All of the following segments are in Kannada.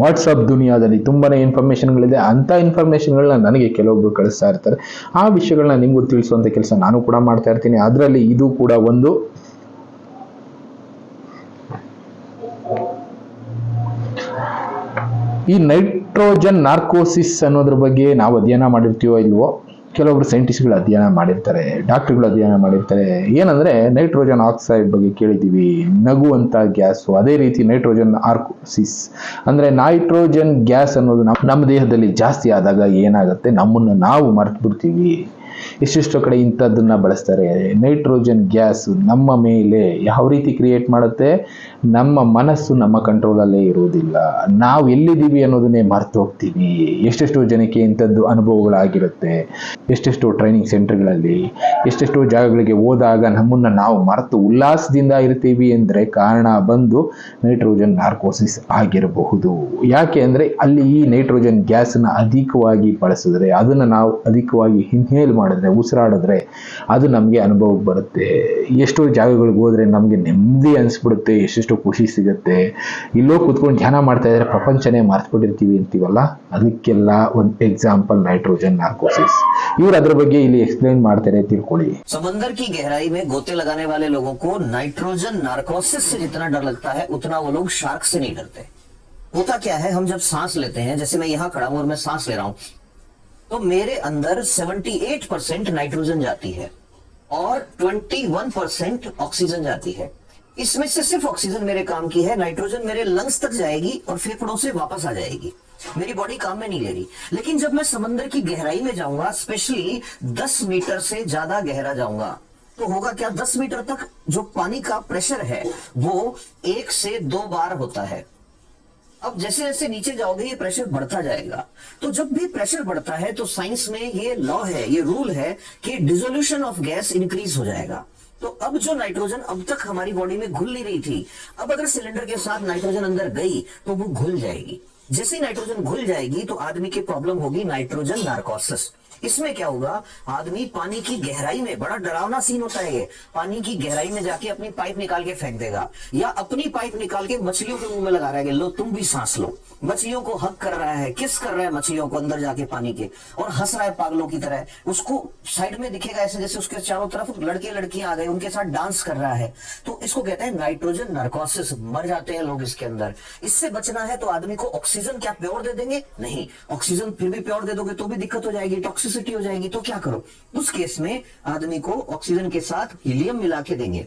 ವಾಟ್ಸಪ್ ದುನಿಯಾದಲ್ಲಿ ತುಂಬಾ ಇನ್ಫಾರ್ಮೇಷನ್ಗಳಿದೆ ಅಂಥ ಇನ್ಫಾರ್ಮೇಷನ್ಗಳನ್ನ ನನಗೆ ಕೆಲವೊಬ್ಬರು ಕಳಿಸ್ತಾ ಇರ್ತಾರೆ. ಆ ವಿಷಯಗಳನ್ನ ನಿಮಗೂ ತಿಳಿಸುವಂಥ ಕೆಲಸ ನಾನು ಕೂಡ ಮಾಡ್ತಾ ಇರ್ತೀನಿ. ಅದರಲ್ಲಿ ಇದು ಕೂಡ ಒಂದು ಈ ನೈಟ್ರೋಜನ್ ನಾರ್ಕೋಸಿಸ್ ಅನ್ನೋದ್ರ ಬಗ್ಗೆ ನಾವು ಅಧ್ಯಯನ ಮಾಡಿರ್ತೀವೋ ಇಲ್ವೋ ಕೆಲವೊಬ್ರು ಸೈಂಟಿಸ್ಟ್ಗಳು ಅಧ್ಯಯನ ಮಾಡಿರ್ತಾರೆ ಡಾಕ್ಟರ್ಗಳು ಅಧ್ಯಯನ ಮಾಡಿರ್ತಾರೆ. ಏನಂದ್ರೆ ನೈಟ್ರೋಜನ್ ಆಕ್ಸೈಡ್ ಬಗ್ಗೆ ಕೇಳಿದ್ದೀವಿ. ನಗುವಂತ ಗ್ಯಾಸು ಅದೇ ರೀತಿ ನೈಟ್ರೋಜನ್ ಆರ್ಕೋಸಿಸ್ ಅಂದ್ರೆ ನೈಟ್ರೋಜನ್ ಗ್ಯಾಸ್ ಅನ್ನೋದು ನಮ್ಮ ನಮ್ಮ ದೇಹದಲ್ಲಿ ಜಾಸ್ತಿ ಆದಾಗ ಏನಾಗುತ್ತೆ? ನಮ್ಮನ್ನು ನಾವು ಮರ್ತು ಬಿಡ್ತೀವಿ. ಎಷ್ಟೆಷ್ಟೋ ಕಡೆ ಇಂಥದ್ದನ್ನ ಬಳಸ್ತಾರೆ. ನೈಟ್ರೋಜನ್ ಗ್ಯಾಸ್ ನಮ್ಮ ಮೇಲೆ ಯಾವ ರೀತಿ ಕ್ರಿಯೇಟ್ ಮಾಡುತ್ತೆ? ನಮ್ಮ ಮನಸ್ಸು ನಮ್ಮ ಕಂಟ್ರೋಲಲ್ಲೇ ಇರುವುದಿಲ್ಲ. ನಾವು ಎಲ್ಲಿದ್ದೀವಿ ಅನ್ನೋದನ್ನೇ ಮರ್ತು ಹೋಗ್ತೀವಿ. ಎಷ್ಟೆಷ್ಟೋ ಜನಕ್ಕೆ ಇಂಥದ್ದು ಅನುಭವಗಳಾಗಿರುತ್ತೆ. ಎಷ್ಟೆಷ್ಟೋ ಟ್ರೈನಿಂಗ್ ಸೆಂಟರ್ಗಳಲ್ಲಿ ಎಷ್ಟೆಷ್ಟೋ ಜಾಗಗಳಿಗೆ ಹೋದಾಗ ನಮ್ಮನ್ನು ನಾವು ಮರೆತು ಉಲ್ಲಾಸದಿಂದ ಇರ್ತೀವಿ ಅಂದರೆ ಕಾರಣ ಬಂದು ನೈಟ್ರೋಜನ್ ನಾರ್ಕೋಸಿಸ್ ಆಗಿರಬಹುದು. ಯಾಕೆ ಅಂದರೆ ಅಲ್ಲಿ ಈ ನೈಟ್ರೋಜನ್ ಗ್ಯಾಸನ್ನು ಅಧಿಕವಾಗಿ ಬಳಸಿದ್ರೆ, ಅದನ್ನು ನಾವು ಅಧಿಕವಾಗಿ ಇನ್ಹೇಲ್ ಮಾಡಿದ್ರೆ, ಉಸಿರಾಡಿದ್ರೆ ಅದು ನಮಗೆ ಅನುಭವಕ್ಕೆ ಬರುತ್ತೆ. ಎಷ್ಟೋ ಜಾಗಗಳಿಗೆ ಹೋದರೆ ನಮಗೆ ನೆಮ್ಮದಿ ಅನಿಸ್ಬಿಡುತ್ತೆ, ಎಷ್ಟೆಷ್ಟೋ ಖುಷಿ ಸಿಗುತ್ತೆ ಇಲ್ಲೋ ಕೂತ್ಕೊಂಡು ಧ್ಯಾನ ಮಾಡ್ತಾ ಇದ್ರೆ ಪ್ರಪಂಚನೇ ಮರ್ತ್ಬಿಟ್ಟಿರ್ತೀವಿ ಅಂತೀವಲ್ಲ ಅದಕ್ಕೆಲ್ಲ ಒಂದು ಎಕ್ಸಾಂಪಲ್ ನೈಟ್ರೋಜನ್ ನಾರ್ಕೋಸಿಸ್ ಇವ್ರು ಅದ್ರ ಬಗ್ಗೆ ಇಲ್ಲಿ ಎಕ್ಸ್ಪ್ಲೈನ್ ಮಾಡ್ತಾರೆ ತಿಳ್ಕೊಳ್ಳಿ समंदर की गहराई में गोते लगाने वाले लोगों को नाइट्रोजन नार्कोसिस से जितना डर लगता है उतना वो लोग शार्क से नहीं डरते होता क्या है हम जब सांस लेते हैं जैसे मैं यहाँ खड़ा हूं और मैं सांस ले रहा हूं तो मेरे अंदर 78 परसेंट नाइट्रोजन जाती है और 21 परसेंट ऑक्सीजन जाती है इसमें से सिर्फ़ ऑक्सीजन मेरे काम की है नाइट्रोजन मेरे लंग्स तक जाएगी और फेफड़ों से वापस आ जाएगी। मेरी बॉडी काम में नहीं ले रही। लेकिन जब मैं समंदर की गहराई में जाऊँगा स्पेशली 10 मीटर से ज़्यादा गहरा जाऊँगा तो होगा क्या? 10 मीटर तक जो पानी का प्रेशर है, वो एक से दो बार होता है। अब जैसे जैसे नीचे जाओगे, ये प्रेशर बढ़ता जाएगा। तो जब भी प्रेशर बढ़ता है तो साइंस में ये लॉ है, ये रूल है कि डिसोल्यूशन ऑफ़ गैस इंक्रीज हो जाएगा। तो अब जो नाइट्रोजन अब तक हमारी बॉडी में घुल नहीं रही थी, अब अगर सिलेंडर के साथ नाइट्रोजन अंदर गई तो वो घुल जाएगी। जैसे नाइट्रोजन घुल जाएगी तो आदमी की प्रॉब्लम होगी नाइट्रोजन नार्कोसिस। इसमें क्या होगा आदमी पानी की गहराई में, बड़ा डरावना सीन होता है पानी की गहराई में जाके अपनी पाइप निकाल के फेंक देगा। या अपनी पाइप निकाल के मछलियों के मुँह में लगा रहा है लो, तुम भी सांस लो। मछलियों को हक कर रहा है किस कर रहा है मछलियों को अंदर जाके पानी के। और हंस रहा है पागलों की तरह। उसको साइड में दिखेगा ऐसे जैसे उसके चारों तरफ़ लड़के लड़कियाँ आ गए, उनके साथ डांस कर रहा है। तो इसको कहते हैं नाइट्रोजन नार्कोसिस मर जाते हैं लोग इसके अंदर। इससे बचना है तो आदमी को ऑक्सीजन क्या प्योर दे देंगे? नहीं। ऑक्सीजन फिर भी प्योर दे दोगे तो भी दिक्कत हो जाएगी। टॉक्सिसिटी हो जाएगी तो क्या करो? उस केस में आदमी को ऑक्सीजन के साथ हीलियम मिला के देंगे।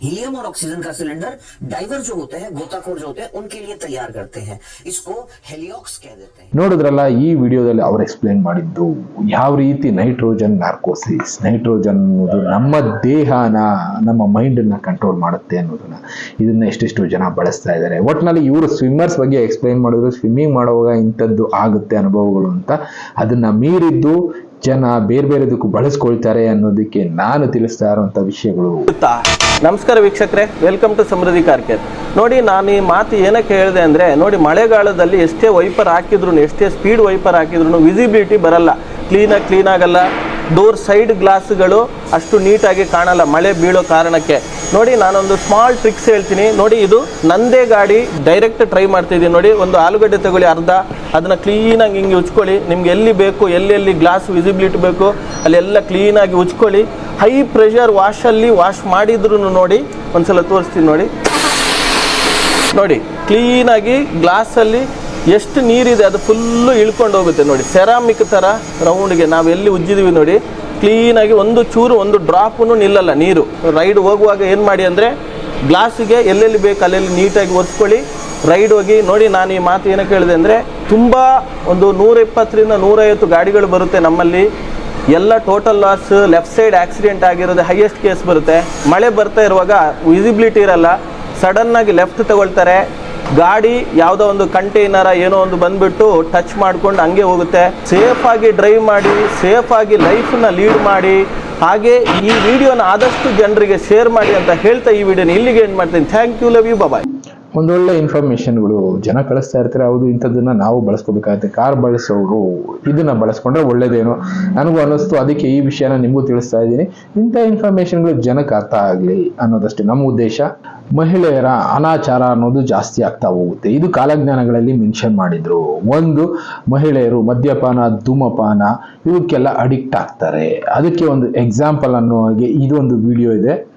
हीलियम और ऑक्सीजन का सिलेंडर डाइवर जो होते हैं गोताखोर जो होते हैं उनके लिए तैयार करते हैं इसको हेलियोक्स कह देते हैं ನೋಡಿದ್ರಲ್ಲ ಈ ವಿಡಿಯೋದಲ್ಲಿ ಅವ್ರು ಎಕ್ಸ್ಪ್ಲೇನ್ ಮಾಡಿದ್ದು ಯಾವ ರೀತಿ ನೈಟ್ರೋಜನ್ ನಾರ್ಕೋಸಿಸ್ ನೈಟ್ರೋಜನ್ ಅನ್ನೋದು ನಮ್ಮ ದೇಹನ ನಮ್ಮ ಮೈಂಡನ್ನ ಕಂಟ್ರೋಲ್ ಮಾಡುತ್ತೆ ಅನ್ನೋದನ್ನ ಇದನ್ನ ಎಷ್ಟೆಷ್ಟು ಜನ ಬಳಸ್ತಾ ಇದ್ದಾರೆ ಒಟ್ಟಿನಲ್ಲಿ ಇವರು ಸ್ವಿಮ್ಮರ್ಸ್ ಬಗ್ಗೆ ಎಕ್ಸ್ಪ್ಲೈನ್ ಮಾಡಿದ್ರು ಸ್ವಿಮ್ಮಿಂಗ್ ಮಾಡುವಾಗ ಇಂಥದ್ದು ಆಗುತ್ತೆ ಅನುಭವಗಳು ಅಂತ ಅದನ್ನ ಮೀರಿದ್ದು ಜನ ಬೇರೆ ಬೇರೆದಕ್ಕೂ ಬಳಸ್ಕೊಳ್ತಾರೆ ಅನ್ನೋದಕ್ಕೆ ನಾನು ತಿಳಿಸ್ತಾ ಇರುವಂತ ವಿಷಯಗಳು? ನಮಸ್ಕಾರ ವೀಕ್ಷಕರೇ. ವೆಲ್ಕಮ್ ಟು ಸಮೃದ್ಧಿ ಕಾರ್ಕೆಟ್ ನೋಡಿ, ನಾನು ಈ ಮಾತು ಏನಕ್ಕೆ ಹೇಳಿದೆ ಅಂದರೆ, ನೋಡಿ, ಮಳೆಗಾಲದಲ್ಲಿ ಎಷ್ಟೇ ವೈಪರ್ ಹಾಕಿದ್ರು ಎಷ್ಟೇ ಸ್ಪೀಡ್ ವೈಪರ್ ಹಾಕಿದ್ರು ವಿಸಿಬಿಲಿಟಿ ಬರಲ್ಲ. ಕ್ಲೀನಾಗಿ ಕ್ಲೀನ್ ಆಗಲ್ಲ. ಡೋರ್ ಸೈಡ್ ಗ್ಲಾಸ್ಗಳು ಅಷ್ಟು ನೀಟಾಗಿ ಕಾಣಲ್ಲ, ಮಳೆ ಬೀಳೋ ಕಾರಣಕ್ಕೆ. ನೋಡಿ, ನಾನೊಂದು ಸ್ಮಾಲ್ ಟ್ರಿಕ್ಸ್ ಹೇಳ್ತೀನಿ. ನೋಡಿ, ಇದು ನಂದೇ ಗಾಡಿ. ಡೈರೆಕ್ಟ್ ಟ್ರೈ ಮಾಡ್ತಿದ್ದೀನಿ. ನೋಡಿ, ಒಂದು ಆಲೂಗಡ್ಡೆ ತಗೊಳ್ಳಿ ಅರ್ಧ. ಅದನ್ನು ಕ್ಲೀನಾಗಿ ಹಿಂಗೆ ಉಚ್ಕೊಳ್ಳಿ ನಿಮ್ಗೆ ಎಲ್ಲಿ ಬೇಕು ಎಲ್ಲೆಲ್ಲಿ ಗ್ಲಾಸ್ ವಿಸಿಬಿಲಿಟಿ ಬೇಕು, ಅಲ್ಲೆಲ್ಲ ಕ್ಲೀನಾಗಿ ಉಚ್ಕೊಳ್ಳಿ ಹೈ ಪ್ರೆಷರ್ ವಾಶಲ್ಲಿ ವಾಶ್ ಮಾಡಿದ್ರು ನೋಡಿ, ಒಂದ್ಸಲ ತೋರಿಸ್ತೀನಿ ನೋಡಿ. ನೋಡಿ ಕ್ಲೀನಾಗಿ ಗ್ಲಾಸಲ್ಲಿ ಎಷ್ಟು ನೀರಿದೆ ಅದು ಫುಲ್ಲು ಇಳ್ಕೊಂಡು ಹೋಗುತ್ತೆ ನೋಡಿ. ಸೆರಾಮಿಕ್ ಥರ ರೌಂಡ್ಗೆ ನಾವು ಎಲ್ಲಿ ಉಜ್ಜಿದೀವಿ ನೋಡಿ ಕ್ಲೀನಾಗಿ ಒಂದು ಚೂರು, ಒಂದು ಡ್ರಾಪೂ ನಿಲ್ಲಲ್ಲ ನೀರು. ರೈಡ್ ಹೋಗುವಾಗ ಏನು ಮಾಡಿ ಅಂದರೆ ಗ್ಲಾಸಿಗೆ ಎಲ್ಲೆಲ್ಲಿ ಬೇಕು ಅಲ್ಲೆಲ್ಲಿ ನೀಟಾಗಿ ಒತ್ಕೊಳ್ಳಿ. ರೈಡ್ ಹೋಗಿ ನೋಡಿ, ನಾನು ಈ ಮಾತು ಏನಕ್ಕೆ ಹೇಳಿದೆ ಅಂದರೆ, ತುಂಬ ಒಂದು ನೂರ ಇಪ್ಪತ್ತರಿಂದ ನೂರೈವತ್ತು ಗಾಡಿಗಳು ಬರುತ್ತೆ ನಮ್ಮಲ್ಲಿ. ಎಲ್ಲ total loss left side accident ಆಗಿರೋದು ಹೈಯೆಸ್ಟ್ ಕೇಸ್ ಬರುತ್ತೆ. ಮಳೆ ಬರ್ತಾ ಇರುವಾಗ ವಿಸಿಬಿಲಿಟಿ ಇರಲ್ಲ. ಸಡನ್ನಾಗಿ ಲೆಫ್ಟ್ ತಗೊಳ್ತಾರೆ. ಗಾಡಿ ಯಾವುದೋ ಒಂದು ಕಂಟೈನರ ಏನೋ ಒಂದು ಬಂದ್ಬಿಟ್ಟು ಟಚ್ ಮಾಡ್ಕೊಂಡು ಹಂಗೆ ಹೋಗುತ್ತೆ. ಸೇಫಾಗಿ ಡ್ರೈವ್ ಮಾಡಿ ಸೇಫಾಗಿ ಲೈಫನ್ನ ಲೀಡ್ ಮಾಡಿ, ಹಾಗೆ ಈ ವಿಡಿಯೋನ ಆದಷ್ಟು ಜನರಿಗೆ ಶೇರ್ ಮಾಡಿ ಅಂತ ಹೇಳ್ತಾ ಈ ವಿಡಿಯೋನ ಇಲ್ಲಿಗೆ ಏನು ಮಾಡ್ತೀನಿ. Thank you love you bye ಒಂದೊಳ್ಳೆ ಇನ್ಫಾರ್ಮೇಷನ್ಗಳು ಜನ ಕಳಿಸ್ತಾ ಇರ್ತಾರೆ, ಹೌದು, ಇಂಥದ್ದನ್ನ ನಾವು ಬಳಸ್ಕೋಬೇಕಾಗುತ್ತೆ. ಕಾರ್ ಬಳಸೋರು ಇದನ್ನ ಬಳಸ್ಕೊಂಡ್ರೆ ಒಳ್ಳೇದೇನೋ. ನನಗೂ ಅನ್ನಿಸ್ತು, ಅದಕ್ಕೆ ಈ ವಿಷಯನ ನಿಮಗೂ ತಿಳಿಸ್ತಾ ಇದ್ದೀನಿ. ಇಂಥ ಇನ್ಫಾರ್ಮೇಷನ್ಗಳು ಜನಕ್ಕೆ ಅರ್ಥ ಆಗಲಿ ಅನ್ನೋದಷ್ಟೇ. ನಮ್ಮ ಉದ್ದೇಶ, ಮಹಿಳೆಯರ ಅನಾಚಾರ ಅನ್ನೋದು ಜಾಸ್ತಿ ಆಗ್ತಾ ಹೋಗುತ್ತೆ. ಇದು ಕಾಲಜ್ಞಾನಗಳಲ್ಲಿ ಮೆನ್ಷನ್ ಮಾಡಿದ್ರು. ಒಂದು, ಮಹಿಳೆಯರು ಮದ್ಯಪಾನ, ಧೂಮಪಾನ ಇವಕ್ಕೆಲ್ಲ ಅಡಿಕ್ಟ್ ಆಗ್ತಾರೆ. ಅದಕ್ಕೆ ಒಂದು ಎಕ್ಸಾಂಪಲ್ ಅನ್ನೋ ಹಾಗೆ ಇದೊಂದು ವಿಡಿಯೋ ಇದೆ.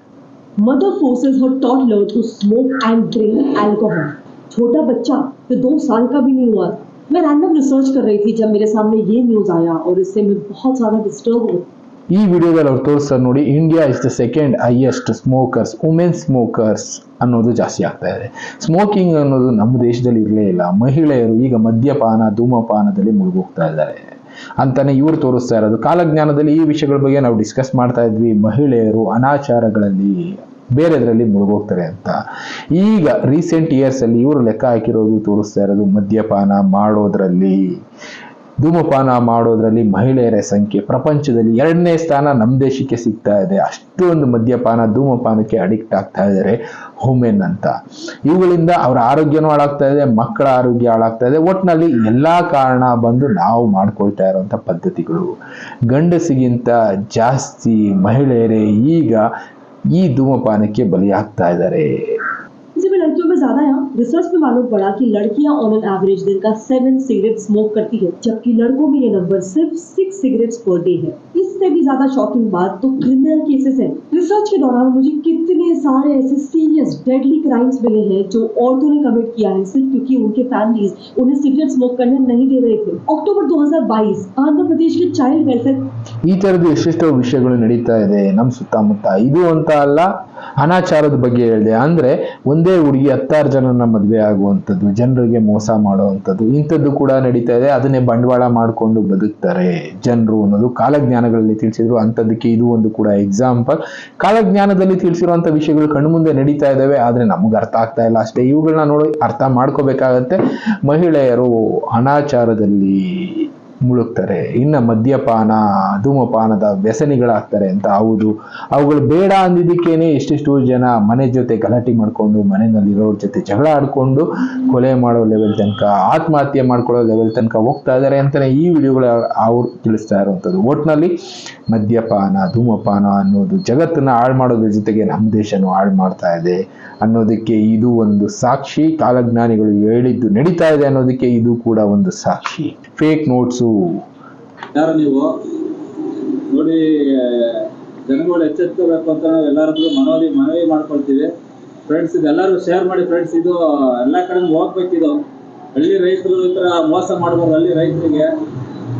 Mother forces her toddler to smoke and drink alcohol. छोटा बच्चा जो दो साल का भी नहीं हुआ मैं रैंडम रिसर्च कर रही थी जब मेरे सामने ये न्यूज आया और इससे मैं बहुत ज्यादा डिस्टर्ब हुई ಈ ವಿಡಿಯೋದಲ್ಲಿ ಅವ್ರು ತೋರಿಸ್ತಾರೆ ನೋಡಿ India is the second highest smokers women smokers ಅನ್ನೋದು ಜಾಸ್ತಿ ಆಗ್ತಾ ಇದೆ ಸ್ಮೋಕಿಂಗ್ ಅನ್ನೋದು ನಮ್ಮ ದೇಶದಲ್ಲಿ ಇರಲೇ ಇಲ್ಲ ಮಹಿಳೆಯರು ಈಗ ಮದ್ಯಪಾನ ಧೂಮಪಾನದಲ್ಲಿ ಮುಳುಗೋಗ್ತಾ ಇದ್ದಾರೆ ಅಂತಾನೆ ಇವ್ರು ತೋರಿಸ್ತಾ ಇರೋದು. ಕಾಲಜ್ಞಾನದಲ್ಲಿ ಈ ವಿಷಯಗಳ ಬಗ್ಗೆ ನಾವು ಡಿಸ್ಕಸ್ ಮಾಡ್ತಾ ಇದ್ವಿ. ಮಹಿಳೆಯರು ಅನಾಚಾರಗಳಲ್ಲಿ ಬೇರೆದರಲ್ಲಿ ಮುಳುಗೋಗ್ತಾರೆ ಅಂತ. ಈಗ ರೀಸೆಂಟ್ ಇಯರ್ಸ್ ಅಲ್ಲಿ ಇವರು ಲೆಕ್ಕ ಹಾಕಿರೋದು ತೋರಿಸ್ತಾ ಇರೋದು ಮದ್ಯಪಾನ ಮಾಡೋದ್ರಲ್ಲಿ. ಧೂಮಪಾನ ಮಾಡೋದ್ರಲ್ಲಿ ಮಹಿಳೆಯರ ಸಂಖ್ಯೆ ಪ್ರಪಂಚದಲ್ಲಿ ಎರಡನೇ ಸ್ಥಾನ ನಮ್ಮ ದೇಶಕ್ಕೆ ಸಿಗ್ತಾ ಇದೆ. ಅಷ್ಟೊಂದು ಮದ್ಯಪಾನ, ಧೂಮಪಾನಕ್ಕೆ ಅಡಿಕ್ಟ್ ಆಗ್ತಾ ಇದ್ದಾರೆ ಹುಮೆನ್ ಅಂತ. ಇವುಗಳಿಂದ ಅವರ ಆರೋಗ್ಯನೂ ಹಾಳಾಗ್ತಾ ಇದೆ, ಮಕ್ಕಳ ಆರೋಗ್ಯ ಹಾಳಾಗ್ತಾ ಇದೆ. ಒಟ್ಟಿನಲ್ಲಿ ಎಲ್ಲಾ ಕಾರಣ ಬಂದು ನಾವು ಮಾಡ್ಕೊಳ್ತಾ ಇರುವಂತ ಪದ್ಧತಿಗಳು. ಗಂಡಸಿಗಿಂತ ಜಾಸ್ತಿ ಮಹಿಳೆಯರೇ ಈಗ ಈ ಧೂಮಪಾನಕ್ಕೆ ಬಲಿಯಾಗ್ತಾ ಇದ್ದಾರೆ इसी में लड़कियों में ज्यादा है रिसर्च में मालूम पड़ा कि लड़कियां ऑन एन एवरेज दिन का सेवन सिगरेट स्मोक करती है जबकि लड़कों में ये नंबर सिर्फ सिक्स सिगरेट्स पर डे है इससे भी ज्यादा शॉकिंग बात तो क्रिमिनल केसेस है रिसर्च के दौरान मुझे कितने सारे ऐसे सीरियस डेडली क्राइम्स मिले हैं जो औरतों ने कमिट किया है सिर्फ क्योंकि उनके फैमिलीज उन्हें सिगरेट स्मोक करने नहीं दे रहे थे अक्टूबर 2022 आंध्र प्रदेश के चाइल्ड वेलफेयर ಈ ತರದ್ದು ಎಷ್ಟೆಷ್ಟೋ ವಿಷಯಗಳು ನಡೀತಾ ಇದೆ ನಮ್ಮ ಸುತ್ತಮುತ್ತ ಇದು ಅಂತ ಅಲ್ಲ ಅನಾಚಾರದ ಬಗ್ಗೆ ಹೇಳಿದೆ ಅಂದ್ರೆ ಒಂದೇ ಹುಡುಗಿ ಹತ್ತಾರು ಜನನ ಮದುವೆ ಆಗುವಂಥದ್ದು, ಜನರಿಗೆ ಮೋಸ ಮಾಡುವಂಥದ್ದು, ಇಂಥದ್ದು ಕೂಡ ನಡೀತಾ ಇದೆ. ಅದನ್ನೇ ಬಂಡವಾಳ ಮಾಡಿಕೊಂಡು ಬದುಕ್ತಾರೆ ಜನರು ಅನ್ನೋದು. ಕಾಲಜ್ಞಾನಗಳಲ್ಲಿ ತಿಳಿಸಿದ್ರು ಅಂಥದ್ದಕ್ಕೆ ಇದು ಒಂದು ಕೂಡ ಎಕ್ಸಾಂಪಲ್ ಕಾಲಜ್ಞಾನದಲ್ಲಿ ತಿಳಿಸಿರುವಂಥ ವಿಷಯಗಳು ಕಣ್ಮುಂದೆ ನಡೀತಾ ಇದ್ದಾವೆ, ಆದರೆ ನಮ್ಗೆ ಅರ್ಥ ಆಗ್ತಾ ಇಲ್ಲ. ಅಷ್ಟೇ ಇವುಗಳನ್ನ ನೋಡಿ ಅರ್ಥ ಮಾಡ್ಕೋಬೇಕಾಗತ್ತೆ. ಮಹಿಳೆಯರು ಅನಾಚಾರದಲ್ಲಿ ಮುಳುಗ್ತಾರೆ. ಇನ್ನು ಮದ್ಯಪಾನ, ಧೂಮಪಾನದ ವ್ಯಸನಿಗಳಾಗ್ತಾರೆ ಅಂತ ಹೌದು. ಅವುಗಳು ಬೇಡ ಅಂದಿದ್ದಕ್ಕೇನೆ ಎಷ್ಟೆಷ್ಟೋ ಜನ ಮನೆ ಜೊತೆ ಗಲಾಟೆ ಮಾಡಿಕೊಂಡು, ಮನೆಯಲ್ಲಿರೋರ ಜೊತೆ ಜಗಳ ಆಡಿಕೊಂಡು ಕೊಲೆ ಮಾಡೋ ಲೆವೆಲ್ ತನಕ, ಆತ್ಮಹತ್ಯೆ ಮಾಡ್ಕೊಳ್ಳೋ ಲೆವೆಲ್ ತನಕ ಹೋಗ್ತಾ ಇದ್ದಾರೆ ಅಂತಲೇ ಈ ವಿಡಿಯೋಗಳು ಅವ್ರು ತಿಳಿಸ್ತಾ ಇರುವಂಥದ್ದು. ಒಟ್ನಲ್ಲಿ ಮದ್ಯಪಾನ, ಧೂಮಪಾನ ಅನ್ನೋದು ಜಗತ್ತನ್ನ ಹಾಳು ಮಾಡೋದ್ರ ಜೊತೆಗೆ ನಮ್ಮ ದೇಶನೂ ಹಾಳು ಮಾಡ್ತಾ ಇದೆ ಅನ್ನೋದಕ್ಕೆ ಇದು ಒಂದು ಸಾಕ್ಷಿ. ಕಾಲಜ್ಞಾನಿಗಳು ಹೇಳಿದ್ದು ನಡೀತಾ ಇದೆ ಅನ್ನೋದಕ್ಕೆ ಇದು ಕೂಡ ಒಂದು ಸಾಕ್ಷಿ. ಫೇಕ್ ನೋಟ್ಸು ಯಾರು ನೀವು? ನೋಡಿ ಜನಗಳು ಎಚ್ಚೆತ್ತಬೇಕು ಅಂತ ನಾವು ಎಲ್ಲರದ್ದು ಹತ್ರ ಮನವಿ ಮನವಿ ಮಾಡ್ಕೊಳ್ತೀವಿ. ಫ್ರೆಂಡ್ಸ್ ಇದೆಲ್ಲರೂ ಶೇರ್ ಮಾಡಿ ಫ್ರೆಂಡ್ಸ್ ಇದು ಎಲ್ಲ ಕಡೆ ಹೋಗ್ಬೇಕಿದು. ಹಳ್ಳಿ ರೈತರು ಥರ ಮೋಸ ಮಾಡ್ಬೋದು ಹಳ್ಳಿ ರೈತರಿಗೆ.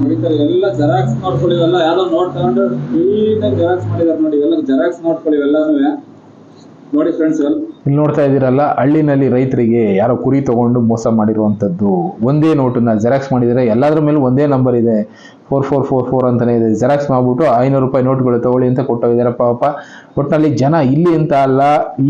ನೋಡಿತಾರೆ ಎಲ್ಲ ಜೆರಾಕ್ಸ್ ನೋಡ್ಕೊಳ್ಳಿ ಎಲ್ಲ ಯಾವ್ದೋ ನೋಟ್ ತಗೊಂಡು ಕ್ಲೀನಾಗಿ ಜೆರಾಕ್ಸ್ ಮಾಡಿದಾರೆ ನೋಡಿ, ಇವೆಲ್ಲ ಜೆರಾಕ್ಸ್ ನೋಡ್ಕೊಳ್ಳಿ ಎಲ್ಲಾನುವೇ ನೋಡಿ ಫ್ರೆಂಡ್ಸ್ ಎಲ್ಲ ಇಲ್ಲಿ ನೋಡ್ತಾ ಇದ್ದೀರಲ್ಲ, ಹಳ್ಳಿನಲ್ಲಿ ರೈತರಿಗೆ ಯಾರೋ ಕುರಿ ತಗೊಂಡು ಮೋಸ ಮಾಡಿರುವಂಥದ್ದು. ಒಂದೇ ನೋಟನ್ನ ಜೆರಾಕ್ಸ್ ಮಾಡಿದರೆ ಎಲ್ಲದರ ಮೇಲೂ ಒಂದೇ ನಂಬರ್ ಇದೆ. ಫೋರ್ ಫೋರ್ ಫೋರ್ ಫೋರ್ ಅಂತಲೇ ಇದೆ. ಜೆರಾಕ್ಸ್ ಮಾಡ್ಬಿಟ್ಟು ಐನೂರು ರೂಪಾಯಿ ನೋಟ್ಗಳು ತಗೊಳ್ಳಿ ಅಂತ ಕೊಟ್ಟೋಗಿದ್ದಾರೆ ಪಾಪ. ಒಟ್ಟಿನಲ್ಲಿ ಜನ ಇಲ್ಲಿ ಅಂತ ಅಲ್ಲ,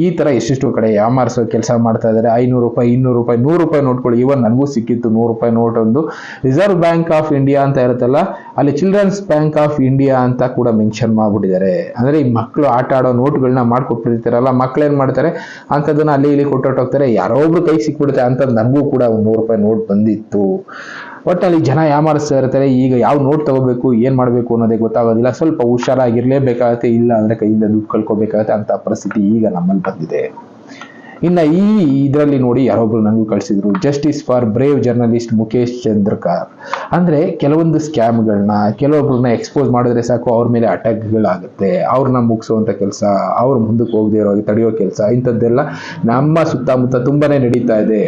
ಈ ತರ ಎಷ್ಟೆಷ್ಟು ಕಡೆ ಯಾಮಾರಿಸೋ ಕೆಲಸ ಮಾಡ್ತಾ ಇದ್ದಾರೆ ಐನೂರು ರೂಪಾಯಿ, ಇನ್ನೂರು ರೂಪಾಯಿ, ನೂರು ರೂಪಾಯಿ ನೋಟ್ಗಳು ಇವನ್ ನನಗೂ ಸಿಕ್ಕಿತ್ತು ನೂರು ರೂಪಾಯಿ ನೋಟ್ ಒಂದು. ರಿಸರ್ವ್ ಬ್ಯಾಂಕ್ ಆಫ್ ಇಂಡಿಯಾ ಅಂತ ಇರುತ್ತಲ್ಲ, ಅಲ್ಲಿ ಚಿಲ್ಡ್ರನ್ಸ್ ಬ್ಯಾಂಕ್ ಆಫ್ ಇಂಡಿಯಾ ಅಂತ ಕೂಡ ಮೆನ್ಷನ್ ಮಾಡ್ಬಿಟ್ಟಿದ್ದಾರೆ. ಅಂದ್ರೆ ಈ ಮಕ್ಕಳು ಆಟ ಆಡೋ ನೋಟ್ಗಳನ್ನ ಮಾಡ್ಕೊಟ್ಟಿರ್ತಾರಲ್ಲ ಮಕ್ಳು ಏನು ಮಾಡ್ತಾರೆ? ಅಂಥದ್ದನ್ನ ಅಲ್ಲಿ ಇಲ್ಲಿ ಕೊಟ್ಟೋಗ್ತಾರೆ ಯಾರೋ ಒಬ್ರು ಕೈ ಸಿಕ್ಬಿಡುತ್ತೆ ಅಂತ ನನಗೂ ಕೂಡ ಒಂದು ನೂರು ರೂಪಾಯಿ ನೋಟ್ ಬಂದಿತ್ತು. ಒಟ್ಟಲ್ಲಿ ಜನ ಯಾಮಾರಿಸ್ತಾ ಇರ್ತಾರೆ, ಈಗ ಯಾವ ನೋಟ್ ತಗೋಬೇಕು, ಏನ್ ಮಾಡಬೇಕು ಅನ್ನೋದೇ ಗೊತ್ತಾಗೋದಿಲ್ಲ. ಸ್ವಲ್ಪ ಹುಷಾರಾಗಿರ್ಲೇಬೇಕಾಗತ್ತೆ, ಇಲ್ಲ ಅಂದ್ರೆ ಕೈಯಿಂದ ದುಡ್ಡು ಕಳ್ಕೊಬೇಕಾಗತ್ತೆ ಅಂತ ಪರಿಸ್ಥಿತಿ ಈಗ ನಮ್ಮಲ್ಲಿ ಬಂದಿದೆ. ಇನ್ನ ಈ ಇದರಲ್ಲಿ ನೋಡಿ ಯಾರೊಬ್ರು ನನಗೂ ಕಳಿಸಿದ್ರು. Justice for brave journalist Mukesh Chandrakar ಅಂದ್ರೆ ಕೆಲವೊಂದು ಸ್ಕ್ಯಾಮ್ಗಳನ್ನ ಕೆಲವೊಬ್ರನ್ನ ಎಕ್ಸ್ಪೋಸ್ ಮಾಡಿದ್ರೆ ಸಾಕು, ಅವ್ರ ಮೇಲೆ ಅಟ್ಯಾಕ್ಗಳಾಗುತ್ತೆ ಅವ್ರನ್ನ ಮುಗಿಸುವಂತ ಕೆಲಸ, ಅವ್ರ ಮುಂದಕ್ಕೆ ಹೋಗದೆ ಇರೋ ತಡೆಯೋ ಕೆಲಸ, ಇಂಥದ್ದೆಲ್ಲ ನಮ್ಮ ಸುತ್ತಮುತ್ತ ತುಂಬಾನೇ ನಡೀತಾ ಇದೆ.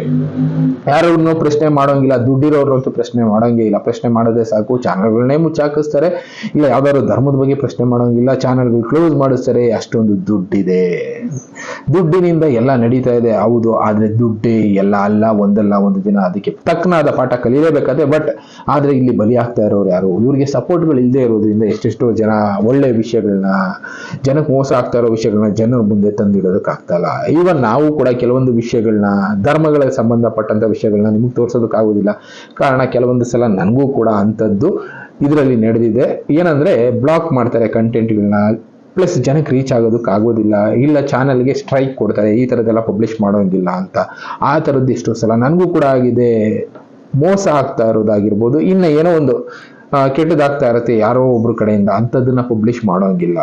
ಯಾರನ್ನು ಪ್ರಶ್ನೆ ಮಾಡೋಂಗಿಲ್ಲ ದುಡ್ಡಿರೋರು ಪ್ರಶ್ನೆ ಮಾಡೋಂಗೇ ಇಲ್ಲ. ಪ್ರಶ್ನೆ ಮಾಡಿದ್ರೆ ಸಾಕು, ಚಾನಲ್ಗಳನ್ನೇ ಮುಚ್ಚಾಕಿಸ್ತಾರೆ. ಇಲ್ಲ, ಯಾವ್ದಾದ್ರು ಧರ್ಮದ ಬಗ್ಗೆ ಪ್ರಶ್ನೆ ಮಾಡೋಂಗಿಲ್ಲ, ಚಾನಲ್ಗಳು ಕ್ಲೋಸ್ ಮಾಡಿಸ್ತಾರೆ, ಅಷ್ಟೊಂದು ದುಡ್ಡಿದೆ. ದುಡ್ಡಿನಿಂದ ಎಲ್ಲ ನಡೀತಾ ಇದೆ. ಹೌದು, ಆದ್ರೆ ದುಡ್ಡೇ ಎಲ್ಲ ಅಲ್ಲ, ಒಂದಲ್ಲ, ಒಂದು ದಿನ ಅದಕ್ಕೆ ತಕ್ಕನಾದ ಪಾಠ ಕಲಿಯಲೇಬೇಕಾದ್ರೆ ಬಟ್ ಆದ್ರೆ ಇಲ್ಲಿ ಬಲಿ ಆಗ್ತಾ ಇರೋರು ಯಾರು? ಇವ್ರಿಗೆ ಸಪೋರ್ಟ್ಗಳು ಇಲ್ಲದೆ ಇರೋದ್ರಿಂದ ಎಷ್ಟೆಷ್ಟೋ ಜನ ಒಳ್ಳೆ ವಿಷಯಗಳನ್ನ, ಜನಕ್ಕೆ ಮೋಸ ಆಗ್ತಾ ಇರೋ ವಿಷಯಗಳನ್ನ ಜನರ ಮುಂದೆ ತಂದಿಡೋದಕ್ಕೆ ಆಗ್ತಾ ಇಲ್ಲ. ಈವನ್ ನಾವು ಕೂಡ ಕೆಲವೊಂದು ವಿಷಯಗಳನ್ನ ಧರ್ಮಗಳಿಗೆ ಸಂಬಂಧಪಟ್ಟಂತ ವಿಷಯಗಳನ್ನ ನಿಮ್ಗೆ ತೋರ್ಸೋದಕ್ಕಾಗೋದಿಲ್ಲ ಕಾರಣ ಕೆಲವೊಂದು ಸಲ ನನಗೂ ಕೂಡ ಅಂಥದ್ದು ಇದರಲ್ಲಿ ನಡೆದಿದೆ. ಏನಂದ್ರೆ ಬ್ಲಾಕ್ ಮಾಡ್ತಾರೆ ಕಂಟೆಂಟ್ಗಳನ್ನ ಪ್ಲಸ್ ಜನಕ್ಕೆ ರೀಚ್ ಆಗೋದಕ್ಕೆ ಆಗೋದಿಲ್ಲ. ಇಲ್ಲ ಚಾನಲ್ಗೆ ಸ್ಟ್ರೈಕ್ ಕೊಡ್ತಾರೆ. ಈ ಥರದ್ದೆಲ್ಲ ಪಬ್ಲಿಷ್ ಮಾಡೋಂಗಿಲ್ಲ ಅಂತ. ಆ ಥರದ್ದು ಎಷ್ಟೋ ಸಲ ನನಗೂ ಕೂಡ ಆಗಿದೆ. ಮೋಸ ಆಗ್ತಾ ಇರೋದಾಗಿರ್ಬೋದು. ಇನ್ನು ಏನೋ ಒಂದು ಕೆಟ್ಟದಾಗ್ತಾ ಇರುತ್ತೆ ಯಾರೋ ಒಬ್ರು ಕಡೆಯಿಂದ. ಅಂಥದ್ದನ್ನ ಪಬ್ಲಿಷ್ ಮಾಡೋಂಗಿಲ್ಲ.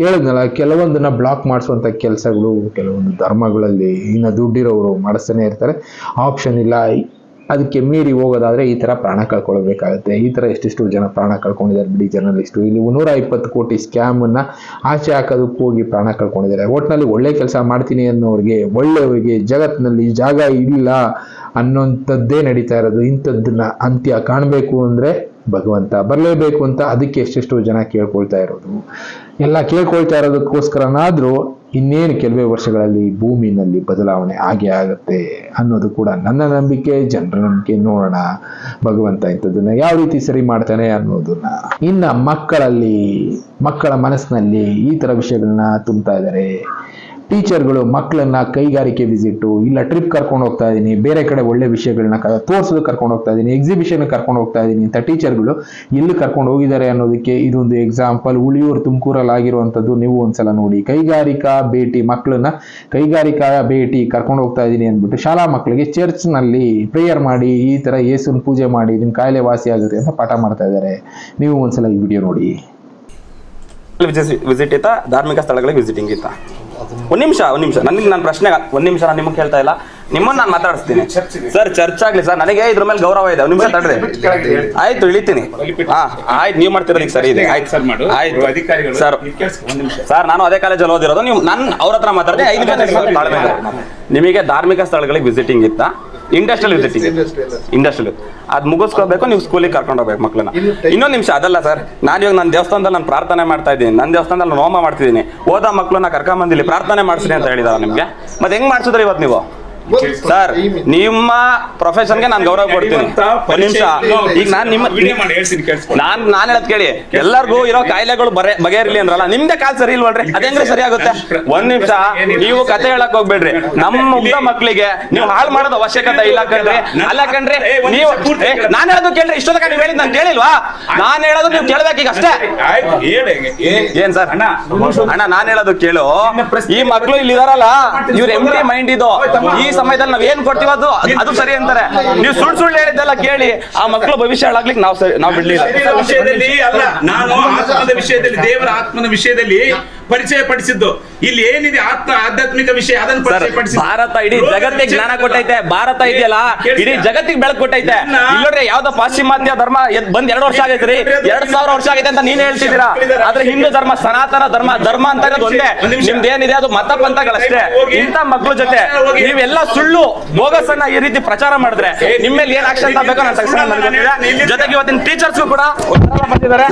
ಹೇಳಿದ್ನಲ್ಲ, ಕೆಲವೊಂದನ್ನ ಬ್ಲಾಕ್ ಮಾಡಿಸುವಂಥ ಕೆಲಸಗಳು, ಕೆಲವೊಂದು ಧರ್ಮಗಳಲ್ಲಿ ಇನ್ನು ದುಡ್ಡಿರೋರು ಮಾಡಿಸ್ತಾನೆ ಇರ್ತಾರೆ. ಆಪ್ಷನ್ ಇಲ್ಲ. ಅದಕ್ಕೆ ಮೀರಿ ಹೋಗೋದಾದ್ರೆ ಈ ಥರ ಪ್ರಾಣ ಕಳ್ಕೊಳ್ಬೇಕಾಗುತ್ತೆ. ಈ ಥರ ಎಷ್ಟೆಷ್ಟು ಜನ ಪ್ರಾಣ ಕಳ್ಕೊಂಡಿದ್ದಾರೆ ಬಿಡಿ ಜರ್ನಲಿಸ್ಟು ಇಲ್ಲಿ ನೂರ ಇಪ್ಪತ್ತು ಕೋಟಿ ಸ್ಕ್ಯಾಮನ್ನು ಆಚೆ ಹಾಕೋದಕ್ಕೆ ಹೋಗಿ ಪ್ರಾಣ ಕಳ್ಕೊಂಡಿದ್ದಾರೆ. ಒಟ್ಟಿನಲ್ಲಿ ಒಳ್ಳೆ ಕೆಲಸ ಮಾಡ್ತೀನಿ ಅನ್ನೋರಿಗೆ, ಒಳ್ಳೆಯವರಿಗೆ ಜಗತ್ತಿನಲ್ಲಿ ಜಾಗ ಇಲ್ಲ ಅನ್ನೋಂಥದ್ದೇ ನಡೀತಾ ಇರೋದು. ಇಂಥದ್ದನ್ನ ಅಂತ್ಯ ಕಾಣಬೇಕು ಅಂದರೆ ಭಗವಂತ ಬರಲೇಬೇಕು ಅಂತ ಅದಕ್ಕೆ ಎಷ್ಟೆಷ್ಟು ಜನ ಕೇಳ್ಕೊಳ್ತಾ ಇರೋದು. ಎಲ್ಲ ಕೇಳ್ಕೊಳ್ತಾ ಇರೋದಕ್ಕೋಸ್ಕರನಾದರೂ ಇನ್ನೇನು ಕೆಲವೇ ವರ್ಷಗಳಲ್ಲಿ ಭೂಮಿನಲ್ಲಿ ಬದಲಾವಣೆ ಆಗೇ ಆಗುತ್ತೆ ಅನ್ನೋದು ಕೂಡ ನನ್ನ ನಂಬಿಕೆ, ಜನರ ನಂಬಿಕೆ ನೋಡೋಣ. ಭಗವಂತ ಇಂಥದ್ದನ್ನ ಯಾವ ರೀತಿ ಸರಿ ಮಾಡ್ತಾನೆ ಅನ್ನೋದನ್ನ ಇನ್ನ ಮಕ್ಕಳಲ್ಲಿ, ಮಕ್ಕಳ ಮನಸ್ಸಿನಲ್ಲಿ ಈ ಥರ ವಿಷಯಗಳನ್ನ ತುಂಬ್ತಾ ಇದ್ದಾರೆ. ಟೀಚರ್ಗಳು ಮಕ್ಕಳನ್ನ ಕೈಗಾರಿಕೆ ವಿಸಿಟ್ಟು ಇಲ್ಲ ಟ್ರಿಪ್ ಕರ್ಕೊಂಡು ಹೋಗ್ತಾ ಇದ್ದೀನಿ ಬೇರೆ ಕಡೆ ಒಳ್ಳೆ ವಿಷಯಗಳನ್ನ ಕ ತೋರಿಸೋದು ಕರ್ಕೊಂಡು ಹೋಗ್ತಾ ಇದ್ದೀನಿ ಎಕ್ಸಿಬಿಷನ್ ಕರ್ಕೊಂಡು ಹೋಗ್ತಾ ಇದ್ದೀನಿ ಅಂತ ಟೀಚರ್ಗಳು ಎಲ್ಲಿ ಕರ್ಕೊಂಡು ಹೋಗಿದ್ದಾರೆ ಅನ್ನೋದಕ್ಕೆ ಇದೊಂದು ಎಕ್ಸಾಂಪಲ್ ಉಳಿಯೂರು ತುಮಕೂರಲ್ಲಿ ಆಗಿರುವಂಥದ್ದು ನೀವು ಒಂದ್ಸಲ ನೋಡಿ. ಕೈಗಾರಿಕಾ ಭೇಟಿ, ಮಕ್ಕಳನ್ನ ಕೈಗಾರಿಕಾ ಭೇಟಿ ಕರ್ಕೊಂಡು ಹೋಗ್ತಾ ಇದ್ದೀನಿ ಅಂದ್ಬಿಟ್ಟು ಶಾಲಾ ಮಕ್ಕಳಿಗೆ ಚರ್ಚ್ನಲ್ಲಿ ಪ್ರೇಯರ್ ಮಾಡಿ, ಈ ಥರ ಯೇಸುನ್ ಪೂಜೆ ಮಾಡಿ ನಿಮ್ಮ ಕಾಯಿಲೆ ವಾಸಿ ಆಗುತ್ತೆ ಅಂತ ಪಾಠ ಮಾಡ್ತಾ ಇದ್ದಾರೆ. ನೀವು ಒಂದ್ಸಲ ಈ ವಿಡಿಯೋ ನೋಡಿ. ವಿಸಿಟ್ ಇತ್ತಾ? ಧಾರ್ಮಿಕ ಸ್ಥಳಗಳಿಗೆ ವಿಸಿಟಿಂಗ್ ಇತ್ತಾ? ಒಂದ್ ನಿಮಿಷ ಒಂದ್ ನಿಮಿಷ. ನನಗೆ ನನ್ನ ಪ್ರಶ್ನೆ ಒಂದ್ ನಿಮಿಷ ನಾನು ನಿಮಗೆ ಹೇಳ್ತಾ ಇಲ್ಲ. ನಿಮ್ಮನ್ನ ನಾನು ಮಾತಾಡಿಸ್ತೀನಿ. ಸರ್ ಚರ್ಚ್ ಆಗ್ಲಿ ಸರ್. ನನಗೆ ಇದ್ರ ಮೇಲೆ ಗೌರವ ಇದೆ. ಒಂದ್ ನಿಮಿಷ ತಡ್ರಿ. ಆಯ್ತು ಇಳಿತೀನಿ. ಹಾ ಆಯ್ತು ನೀವು ಮಾಡ್ತಿರೋದಕ್ಕೆ ಸರಿ ಇದೆ. ಆಯ್ತು ಸರ್ ಮಾಡು. ಆಯ್ತು. ಅಧಿಕಾರಿಗಳು. ಸರ್. ಸರ್ ನಾನು ಅದೇ ಕಾಲೇಜಲ್ಲಿ ಓದಿರೋದು. ನೀವು ನಾನು ಅವ್ರ ಹತ್ರ ಮಾತಾಡ್ತೀನಿ. ಐದು ನಿಮಿಷ ನಿಮಗೆ ಧಾರ್ಮಿಕ ಸ್ಥಳಗಳಿಗೆ ವಿಸಿಟಿಂಗ್ ಇತ್ತಾ? ಇಂಡಸ್ಟ್ರಿಯಲ್ ವಿಸಿಟಿಂಗ್ ಇಂಡಸ್ಟ್ರಿಯಲ್ ಅದ್ ಮುಗಿಸ್ಕೋಬೇಕು ನೀವು ಸ್ಕೂಲಿಗೆ ಕರ್ಕೊಂಡು ಹೋಗ್ಬೇಕು ಮಕ್ಕಳನ್ನ ಇನ್ನೊಂದು ನಿಮಿಷ ಅದಲ್ಲ ಸರ್ ನಾನು ಇವಾಗ ನನ್ನ ದೇವಸ್ಥಾನದಲ್ಲಿ ನಾನು ಪ್ರಾರ್ಥನೆ ಮಾಡ್ತಾ ಇದ್ದೀನಿ. ನನ್ನ ದೇವಸ್ಥಾನದಲ್ಲಿ ನಾನು ಹೋಮ ಮಾಡ್ತಿದ್ದೀನಿ. ಓದೋ ಮಕ್ಕಳನ್ನ ಕರ್ಕೊಂಬಂದಿಲ್ಲಿ ಪ್ರಾರ್ಥನೆ ಮಾಡಿಸ್ರಿ ಅಂತ ಹೇಳಿದಾರ ನಿಮ್ಗೆ. ಮತ್ತೆ ಹೆಂಗ್ ಮಾಡಿಸಿದ್ರೆ ಇವತ್ತು ನೀವು? ಸರ್ ನಿಮ್ಮ ಪ್ರೊಫೆಷನ್ಗೆ ನಾನು ಗೌರವ ಕೊಡ್ತೀನಿ. ಒಂದ್ ನಿಮಿಷ. ಈಗ ನಾನು ನಿಮ್ಮ. ನಾನ್ ನಾನು ಹೇಳದ್ ಕೇಳಿ. ಎಲ್ಲರಿಗೂ ಇರೋ ಕಾಯಿಲೆಗಳು ಬರೆ ಬಗೆಹರಿಲಿ ಅಂದ್ರಲ್ಲ ನಿಮ್ದೆ ಕಾಲ್ ಸರಿ ಇಲ್ವಲ್ರಿ? ಅದೇಂದ್ರೆ ಸರಿ. ಆಗುತ್ತೆ ಒಂದ್ ನಿಮಿಷ. ನೀವು ಕತೆ ಹೇಳಕ್ ಹೋಗ್ಬೇಡ್ರಿ. ನಮ್ಮ ಮುಗ್ಧ ಮಕ್ಳಿಗೆ ನೀವು ಹಾಳು ಮಾಡೋದು ಅವಶ್ಯಕತೆ ಇಲ್ಲ ಕಣ್ರಿ. ಅಲ್ಲ ಕಣ್ರಿ ನೀವು ನಾನು ಹೇಳೋದು ಕೇಳ್ರಿ ಇಷ್ಟೊತ್ತಕ ನೀವು ಹೇಳಿದ್ ನಾನು ಕೇಳಿಲ್ವಾ? ನಾನ್ ಹೇಳೋದು ನೀವು ಕೇಳ್ಬೇಕು ಈಗ ಅಷ್ಟೇ. ಏನ್ ಸರ್? ಅಣ್ಣ, ಅಣ್ಣ ನಾನ್ ಹೇಳೋದು ಕೇಳು. ಈ ಮಕ್ಳು ಇಲ್ಲಿ ಇದಾರಲ್ಲ ಇವ್ರ ಎಂಟಿ ಮೈಂಡ್ ಇದು. ಈ ಸಮಯದಲ್ಲಿ ನಾವ್ ಏನ್ ಕೊಡ್ತೀವಿ ಅದು ಅದು ಸರಿ ಅಂತಾರೆ. ನೀವು ಸುಳ್ಳು ಸುಳ್ಳು ಹೇಳಿದ್ದೆಲ್ಲ ಕೇಳಿ ಆ ಮಕ್ಳು ಭವಿಷ್ಯ ಹಾಳಾಗ್ಲಿಕ್ಕೆ ನಾವು ಸರಿ ನಾವು ಬಿಡ್ಲಿಲ್ಲ. ವಿಷಯದಲ್ಲಿ ಅಲ್ಲ ನಾನು ಆತ್ಮದ ವಿಷಯದಲ್ಲಿ ದೇವರ ಆತ್ಮನ ವಿಷಯದಲ್ಲಿ ಪರಿಚಯ ಪಡಿಸಿದ್ದು ಇಲ್ಲಿ ಏನಿದೆ? ಆತ್ಮ ಆಧ್ಯಾತ್ಮಿಕ ವಿಷಯ ಅದನ್ನು ಪರಿಚಯ ಪಡಿಸಿದ್ದು ಭಾರತ ಇಡೀ ಜಗತ್ತಿಗೆ ಜ್ಞಾನ ಕೊಟ್ಟೈತೆ ಭಾರತ ಇದೆಯಲ್ಲ? ಇಡೀ ಜಗತ್ತಿಗೆ ಬೆಳಕು ಕೊಟ್ಟೈತೆ. ಇಲ್ಲೋಡ್ರಿ ಯಾವ್ದೋ ಪಾಶ್ಚಿಮಾತ್ಯ ಧರ್ಮ ಬಂದ್ ಎರಡು ವರ್ಷ ಆಗೈತೆ ರೀ. ಎರಡ್ ಸಾವಿರ ವರ್ಷ ಆಗೈತೆ ಅಂತ ನೀನ್ ಹೇಳ್ತಿದ್ದೀರಾ? ಆದ್ರೆ ಹಿಂದೂ ಧರ್ಮ ಸನಾತನ ಧರ್ಮ ಧರ್ಮ ಅಂತ ಒಂದೇ ಒಂದೇ. ನಿಮ್ದೇನಿದೆ? ಅದು ಮತ ಪಂಥಗಳಷ್ಟೇ. ಇಂಥ ಮಕ್ಳ ಜೊತೆ ನೀವೆಲ್ಲ ಸುಳ್ಳು ಬೋಗಸ್ ಅನ್ನ ಈ ರೀತಿ ಪ್ರಚಾರ ಮಾಡಿದ್ರೆ ನಿಮ್ಮ ಮೇಲೆ ಏನ್ ಆಕ್ಷನ್ ತಗೋ ನಾನು ತಕ್ಷಣ. ಜೊತೆಗೆ ಇವತ್ತಿನ ಟೀಚರ್ಸ್ ಕೂಡ ಬಂದಿದ್ದಾರೆ.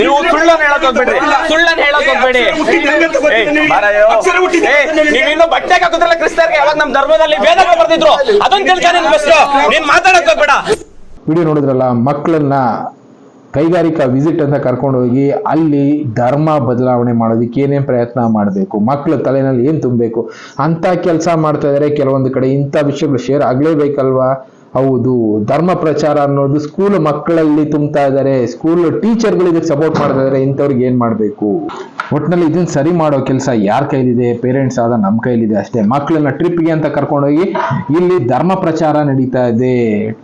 ನೀವು ಸುಳ್ಳನ್ನು ಹೇಳಕ್ ಹೋಗ್ಬೇಡ್ರಿ ಸುಳ್ಳನ್ನು ಹೇಳಕ್ ಹೋಗ್ಬೇಡಿ. ಏಯ್, ಬಾರಯ್ಯೋ. ಏಯ್, ನೀವ್ ಇನ್ನು ಬಟ್ಟೆ ಹಾಕುದ್ರಲ್ಲ ಕ್ರಿಸ್ತರ್ಗೆ ಯಾವಾಗ ನಮ್ಮ ಧರ್ಮದಲ್ಲಿ ವೇದಗಳು ಬರ್ತಿದ್ರು ಅದನ್ನ ತಿಳ್ಕ ನೀನ್ ಬೆಸ್ಟ್ ನೀನ್ ಮಾತಾಡಕ್ ಹೋಗ್ಬೇಡ. ವಿಡಿಯೋ ನೋಡಿದ್ರಲ್ಲ ಮಕ್ಕಳನ್ನ ಕೈಗಾರಿಕಾ ವಿಸಿಟ್ ಅಂತ ಕರ್ಕೊಂಡು ಹೋಗಿ ಅಲ್ಲಿ ಧರ್ಮ ಬದಲಾವಣೆ ಮಾಡೋದಕ್ಕೆ ಏನೇನ್ ಪ್ರಯತ್ನ ಮಾಡಬೇಕು? ಮಕ್ಕಳ ತಲೆನಲ್ಲಿ ಏನು ತುಂಬಬೇಕು? ಅಂತ ಕೆಲಸ ಮಾಡ್ತಾ ಇದ್ದಾರೆ ಕೆಲವೊಂದು ಕಡೆ ಇಂಥ ವಿಷಯಗಳು ಶೇರ್ ಆಗಲೇಬೇಕಲ್ವಾ? ಹೌದು, ಧರ್ಮ ಪ್ರಚಾರ ಅನ್ನೋದು ಸ್ಕೂಲ್ ಮಕ್ಕಳಲ್ಲಿ ತುಂಬ್ತಾ ಇದ್ದಾರೆ ಸ್ಕೂಲ್ ಟೀಚರ್ಗಳು ಇದಕ್ಕೆ ಸಪೋರ್ಟ್ ಮಾಡ್ತಾ ಇದ್ದಾರೆ ಇಂಥವ್ರಿಗೆ ಏನು ಮಾಡಬೇಕು? ಒಟ್ಟಿನಲ್ಲಿ ಇದನ್ನ ಸರಿ ಮಾಡೋ ಕೆಲಸ ಯಾರ ಕೈಲಿದೆ? ಪೇರೆಂಟ್ಸ್ ಆದ ನಮ್ಮ ಕೈಲಿದೆ ಅಷ್ಟೇ. ಮಕ್ಕಳನ್ನ ಟ್ರಿಪ್ಗೆ ಅಂತ ಕರ್ಕೊಂಡೋಗಿ ಇಲ್ಲಿ ಧರ್ಮ ಪ್ರಚಾರ ನಡೀತಾ ಇದೆ.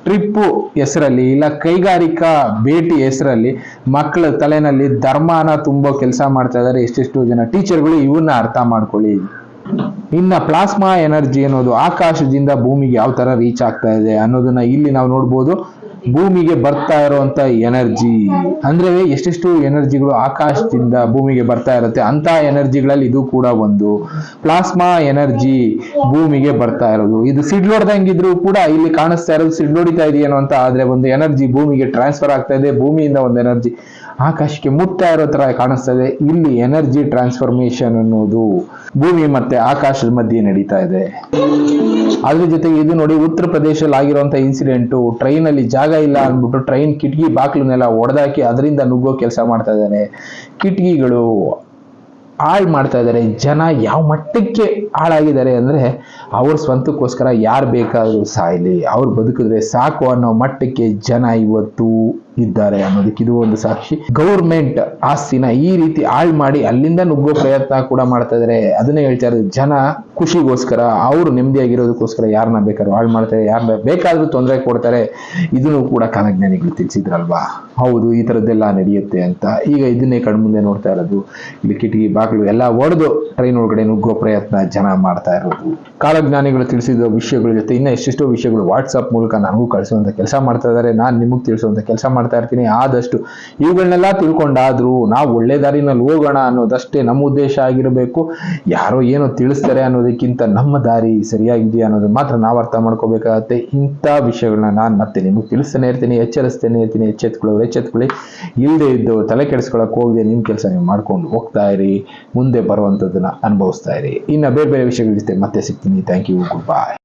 ಟ್ರಿಪ್ ಹೆಸರಲ್ಲಿ ಇಲ್ಲ, ಕೈಗಾರಿಕಾ ಭೇಟಿ ಹೆಸರಲ್ಲಿ ಮಕ್ಕಳ ತಲೆನಲ್ಲಿ ಧರ್ಮನ ತುಂಬೋ ಕೆಲಸ ಮಾಡ್ತಾ ಇದ್ದಾರೆ ಎಷ್ಟೆಷ್ಟು ಜನ ಟೀಚರ್ಗಳು ಇವನ್ನ ಅರ್ಥ ಮಾಡ್ಕೊಳ್ಳಿ. ಇನ್ನ ಪ್ಲಾಸ್ಮಾ ಎನರ್ಜಿ ಅನ್ನೋದು ಆಕಾಶದಿಂದ ಭೂಮಿಗೆ ಯಾವ ತರ ರೀಚ್ ಆಗ್ತಾ ಇದೆ ಅನ್ನೋದನ್ನ ಇಲ್ಲಿ ನಾವು ನೋಡ್ಬೋದು. ಭೂಮಿಗೆ ಬರ್ತಾ ಇರುವಂತ ಎನರ್ಜಿ. ಅಂದ್ರೆ ಎಷ್ಟೆಷ್ಟು ಎನರ್ಜಿಗಳು ಆಕಾಶದಿಂದ ಭೂಮಿಗೆ ಬರ್ತಾ ಇರುತ್ತೆ. ಅಂತ ಎನರ್ಜಿಗಳಲ್ಲಿ ಇದು ಕೂಡ ಒಂದು. ಪ್ಲಾಸ್ಮಾ ಎನರ್ಜಿ ಭೂಮಿಗೆ ಬರ್ತಾ ಇರೋದು. ಇದು ಸಿಡ್ಲೊಡ್ದಂಗಿದ್ರು ಕೂಡ ಇಲ್ಲಿ ಕಾಣಿಸ್ತಾ ಇರೋದು ಸಿಡ್ಲೊಡಿತಾ ಇದೆಯೇನೋ ಅಂತ. ಆದ್ರೆ ಒಂದು ಎನರ್ಜಿ ಭೂಮಿಗೆ ಟ್ರಾನ್ಸ್ಫರ್ ಆಗ್ತಾ ಇದೆ. ಭೂಮಿಯಿಂದ ಒಂದು ಎನರ್ಜಿ. ಆಕಾಶಕ್ಕೆ ಮುಟ್ತಾ ಇರೋ ತರ ಕಾಣಿಸ್ತಾ ಇದೆ ಇಲ್ಲಿ ಎನರ್ಜಿ ಟ್ರಾನ್ಸ್ಫಾರ್ಮೇಶನ್ ಅನ್ನೋದು ಭೂಮಿ ಮತ್ತೆ ಆಕಾಶದ ಮಧ್ಯೆ ನಡೀತಾ ಇದೆ. ಅದ್ರ ಜೊತೆಗೆ ಇದು ನೋಡಿ ಉತ್ತರ ಪ್ರದೇಶದಲ್ಲಿ ಆಗಿರುವಂತ ಇನ್ಸಿಡೆಂಟು ಟ್ರೈನ್ ಅಲ್ಲಿ ಜಾಗ ಇಲ್ಲ ಅಂದ್ಬಿಟ್ಟು ಟ್ರೈನ್ ಕಿಟಕಿ ಬಾಕ್ಲನ್ನೆಲ್ಲ ಒಡೆದಾಕಿ ಅದರಿಂದ ನುಗ್ಗೋ ಕೆಲಸ ಮಾಡ್ತಾ ಇದ್ದಾನೆ. ಕಿಟಕಿಗಳು ಹಾಳು ಮಾಡ್ತಾ ಇದ್ದಾರೆ, ಜನ ಯಾವ ಮಟ್ಟಕ್ಕೆ ಹಾಳಾಗಿದ್ದಾರೆ ಅಂದರೆ ಅವ್ರ ಸ್ವಂತಕ್ಕೋಸ್ಕರ ಯಾರು ಬೇಕಾದರೂ ಸಾಯಲಿ, ಅವ್ರು ಬದುಕಿದ್ರೆ ಸಾಕು ಅನ್ನೋ ಮಟ್ಟಕ್ಕೆ ಜನ ಇವತ್ತು ಇದ್ದಾರೆ ಅನ್ನೋದಕ್ಕೆ ಇದು ಒಂದು ಸಾಕ್ಷಿ. ಗೌರ್ಮೆಂಟ್ ಆಸ್ತಿನ ಈ ರೀತಿ ಹಾಳು ಮಾಡಿ ಅಲ್ಲಿಂದ ನುಗ್ಗೋ ಪ್ರಯತ್ನ ಕೂಡ ಮಾಡ್ತಾ ಇದ್ದಾರೆ. ಅದನ್ನೇ ಹೇಳ್ತಾ ಇರೋದು, ಜನ ಖುಷಿಗೋಸ್ಕರ, ಅವರು ನೆಮ್ಮದಿಯಾಗಿರೋದಕ್ಕೋಸ್ಕರ ಯಾರನ್ನ ಬೇಕಾದ್ರೂ ಹಾಳು ಮಾಡ್ತಾರೆ ಯಾರನ್ನ ಬೇಕಾದ್ರೂ ತೊಂದರೆ ಕೊಡ್ತಾರೆ. ಇದನ್ನು ಕೂಡ ಕಾಲಜ್ಞಾನಿಗಳು ತಿಳಿಸಿದ್ರಲ್ವಾ? ಹೌದು, ಈ ಥರದ್ದೆಲ್ಲ ನಡೆಯುತ್ತೆ ಅಂತ. ಈಗ ಇದನ್ನೇ ಕಣ್ಮುಂದೆ ನೋಡ್ತಾ ಇರೋದು. ಇಲ್ಲಿ ಕಿಟಕಿ ಬಾಗಿಲು ಎಲ್ಲ ಒಡೆದು ಟ್ರೈನ್ ಒಳಗಡೆ ನುಗ್ಗೋ ಪ್ರಯತ್ನ ಜನ ಮಾಡ್ತಾ ಇರೋದು. ಕಾಲಜ್ಞಾನಿಗಳು ತಿಳಿಸಿದ ವಿಷಯಗಳ ಜೊತೆ ಇನ್ನೂ ಎಷ್ಟೆಷ್ಟೋ ವಿಷಯಗಳು ವಾಟ್ಸಪ್ ಮೂಲಕ ನನಗೂ ಕಳಿಸುವಂಥ ಕೆಲಸ ಮಾಡ್ತಾ ಇದ್ದಾರೆ. ನಾನು ನಿಮಗೆ ತಿಳಿಸುವಂಥ ಕೆಲಸ ಮಾಡ್ತಾ ಇರ್ತೀನಿ. ಆದಷ್ಟು ಇವುಗಳನ್ನೆಲ್ಲ ತಿಳ್ಕೊಂಡಾದ್ರೂ ನಾವು ಒಳ್ಳೆ ದಾರಿನಲ್ಲಿ ಹೋಗೋಣ ಅನ್ನೋದಷ್ಟೇ ನಮ್ಮ ಉದ್ದೇಶ ಆಗಿರಬೇಕು. ಯಾರೋ ಏನೋ ತಿಳಿಸ್ತಾರೆ ಅನ್ನೋದಕ್ಕಿಂತ ನಮ್ಮ ದಾರಿ ಸರಿಯಾಗಿದೆಯಾ ಅನ್ನೋದು ಮಾತ್ರ ನಾವು ಅರ್ಥ ಮಾಡ್ಕೋಬೇಕಾಗತ್ತೆ. ಇಂಥ ವಿಷಯಗಳನ್ನ ನಾನು ಮತ್ತೆ ನಿಮಗೆ ತಿಳಿಸ್ತಾನೆ ಇರ್ತೀನಿ, ಎಚ್ಚರಿಸ್ತಾನೆ ಇರ್ತೀನಿ. ಎಚ್ಚೆತ್ಕೊಳ್ಳೋರು ಎಚ್ಚೆತ್ಕೊಳ್ಳಿ. ಇಲ್ಲದೆ ಇದ್ದು ತಲೆ ಕೆಡಿಸ್ಕೊಳಕ್ಕೆ ಹೋಗದೆ ನಿಮ್ಮ ಕೆಲಸ ನೀವು ಮಾಡ್ಕೊಂಡು ಹೋಗ್ತಾ ಇರಿ, ಮುಂದೆ ಬರುವಂಥದ್ದನ್ನು ಅನುಭವಿಸ್ತಾ ಇರಿ. ಇನ್ನು ಬೇರೆ ಬೇರೆ ವಿಷಯಗಳ ಮತ್ತೆ ಸಿಗ್ತೀನಿ. Thank you good bye